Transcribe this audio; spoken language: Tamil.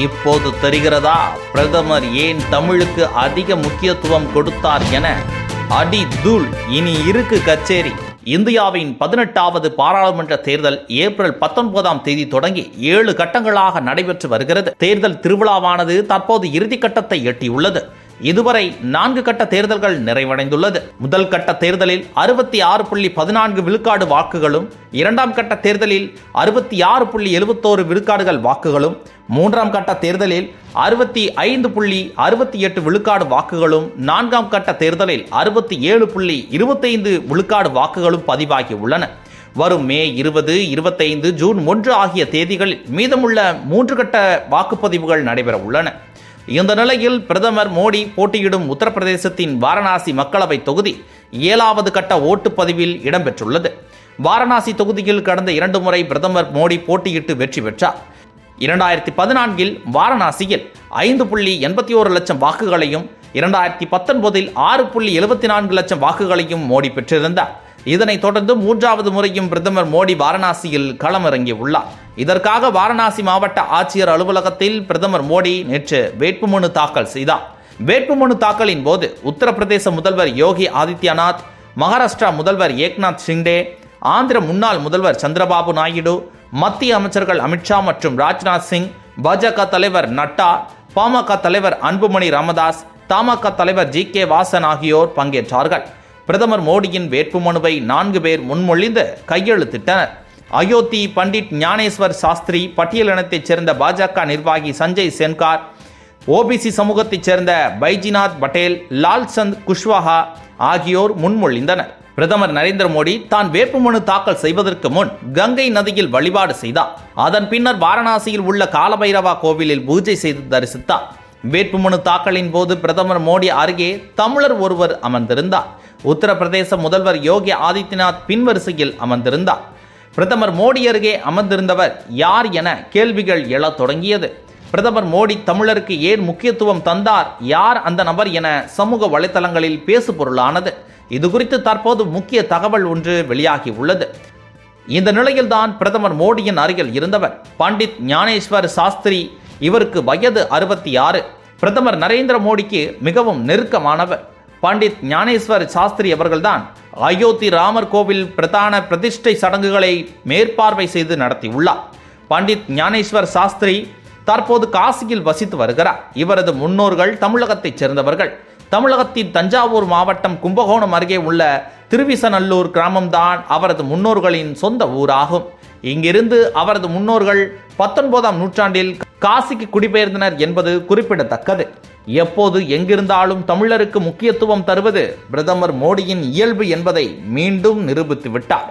இப்போது தெரிகிறதா? பிரதமர் ஏன் தமிழுக்கு அதிக முக்கியத்துவம் கொடுத்தார் என? அடி தூள் இனி இருக்கு கச்சேரி. இந்தியாவின் பதினெட்டாவது பாராளுமன்ற தேர்தல் ஏப்ரல் பத்தொன்பதாம் தேதி தொடங்கி ஏழு கட்டங்களாக நடைபெற்று வருகிறது. தேர்தல் திருவிழாவானது தற்போது இறுதி கட்டத்தை எட்டியுள்ளது. இதுவரை நான்கு கட்ட தேர்தல்கள் நிறைவடைந்துள்ளது. முதல் கட்ட தேர்தலில் அறுபத்தி ஆறு புள்ளி பதினான்கு விழுக்காடு வாக்குகளும் இரண்டாம் கட்ட தேர்தலில் அறுபத்தி ஆறு புள்ளி எழுபத்தோரு விழுக்காடுகள் வாக்குகளும் மூன்றாம் கட்ட தேர்தலில் அறுபத்தி ஐந்து புள்ளி அறுபத்தி எட்டு விழுக்காடு வாக்குகளும் நான்காம் கட்ட தேர்தலில் அறுபத்தி ஏழு புள்ளி இருபத்தைந்து விழுக்காடு வாக்குகளும் பதிவாகி உள்ளன. வரும் மே இருபது இருபத்தைந்து ஜூன் ஒன்று ஆகிய தேதிகளில் மீதமுள்ள மூன்று கட்ட வாக்குப்பதிவுகள் நடைபெற உள்ளன. இந்த நிலையில் பிரதமர் மோடி போட்டியிடும் உத்தரப்பிரதேசத்தின் வாரணாசி மக்களவை தொகுதி ஏழாவது கட்ட ஓட்டுப்பதிவில் இடம்பெற்றுள்ளது. வாரணாசி தொகுதியில் கடந்த இரண்டு முறை பிரதமர் மோடி போட்டியிட்டு வெற்றி பெற்றார். இரண்டாயிரத்தி பதினான்கில் வாரணாசியில் ஐந்து புள்ளி எண்பத்தி ஓரு லட்சம் வாக்குகளையும் இரண்டாயிரத்தி பத்தொன்பதில் ஆறு புள்ளி எழுபத்தி நான்கு லட்சம் வாக்குகளையும் மோடி பெற்றிருந்தார். இதனைத் தொடர்ந்து மூன்றாவது முறையும் பிரதமர் மோடி வாரணாசியில் களமிறங்கியுள்ளார். உள்ளார் இதற்காக வாரணாசி மாவட்ட ஆட்சியர் அலுவலகத்தில் பிரதமர் மோடி நேற்று வேட்புமனு தாக்கல் செய்தார். வேட்புமனு தாக்கலின் போது உத்தரப்பிரதேச முதல்வர் யோகி ஆதித்யநாத் மகாராஷ்டிரா முதல்வர் ஏக்நாத் ஷிண்டே ஆந்திர முன்னாள் முதல்வர் சந்திரபாபு நாயுடு மத்திய அமைச்சர்கள் அமித்ஷா மற்றும் ராஜ்நாத் சிங் பாஜக தலைவர் நட்டா பாமக தலைவர் அன்புமணி ராமதாஸ் தமாக தலைவர் ஜி கே வாசன் ஆகியோர் பங்கேற்றார்கள். பிரதமர் மோடியின் வேட்புமனுவை நான்கு பேர் முன்மொழிந்து கையெழுத்திட்டனர். அயோத்தி பண்டிட் ஞானேஸ்வர் சாஸ்திரி பட்டியலினத்தைச் சேர்ந்த பாஜக நிர்வாகி சஞ்சய் சென்கார் ஓபிசி சமூகத்தைச் சேர்ந்த பைஜிநாத் பட்டேல் லால்சந்த் குஷ்வாஹா ஆகியோர் முன்மொழிந்தனர். பிரதமர் நரேந்திர மோடி தான் வேட்புமனு தாக்கல் செய்வதற்கு முன் கங்கை நதியில் வழிபாடு செய்தார். அதன் பின்னர் வாரணாசியில் உள்ள காலபைரவா கோவிலில் பூஜை செய்து தரிசித்தார். வேட்புமனு தாக்கலின் போது பிரதமர் மோடி அருகே தமிழர் ஒருவர் அமர்ந்திருந்தார். உத்தரப்பிரதேச முதல்வர் யோகி ஆதித்யநாத் பின்வரிசையில் அமர்ந்திருந்தார். பிரதமர் மோடி அருகே அமர்ந்திருந்தவர் யார் என கேள்விகள் எழத் தொடங்கியது. பிரதமர் மோடி தமிழருக்கு ஏன் முக்கியத்துவம் தந்தார்? யார் அந்த நபர் என சமூக வலைத்தளங்களில் பேசு பொருளானது இது குறித்து தற்போது முக்கிய தகவல் ஒன்று வெளியாகி உள்ளது. இந்த நிலையில்தான் பிரதமர் மோடியின் அருகில் இருந்தவர். பண்டித் ஞானேஸ்வர் சாஸ்திரி இவருக்கு வயது அறுபத்தி ஆறு. பிரதமர் நரேந்திர மோடிக்கு மிகவும் நெருக்கமானவர். பண்டித் ஞானேஸ்வர் சாஸ்திரி அவர்கள்தான் அயோத்தி ராமர் கோவில் பிரதான பிரதிஷ்டை சடங்குகளை மேற்பார்வை செய்து நடத்தியுள்ளார். பண்டித் ஞானேஸ்வர் சாஸ்திரி தற்போது காசியில் வசித்து வருகிறார். இவரது முன்னோர்கள் தமிழகத்தைச் சேர்ந்தவர்கள். தமிழகத்தின் தஞ்சாவூர் மாவட்டம் கும்பகோணம் அருகே உள்ள திருவிசநல்லூர் கிராமம்தான் அவரது முன்னோர்களின் சொந்த ஊராகும். இங்கிருந்து அவரது முன்னோர்கள் பத்தொன்பதாம் நூற்றாண்டில் காசிக்கு குடிபெயர்ந்தனர் என்பது குறிப்பிடத்தக்கது. எப்போது எங்கிருந்தாலும் தமிழருக்கு முக்கியத்துவம் தருவது பிரதமர் மோடியின் இயல்பு என்பதை மீண்டும் நிரூபித்து விட்டார்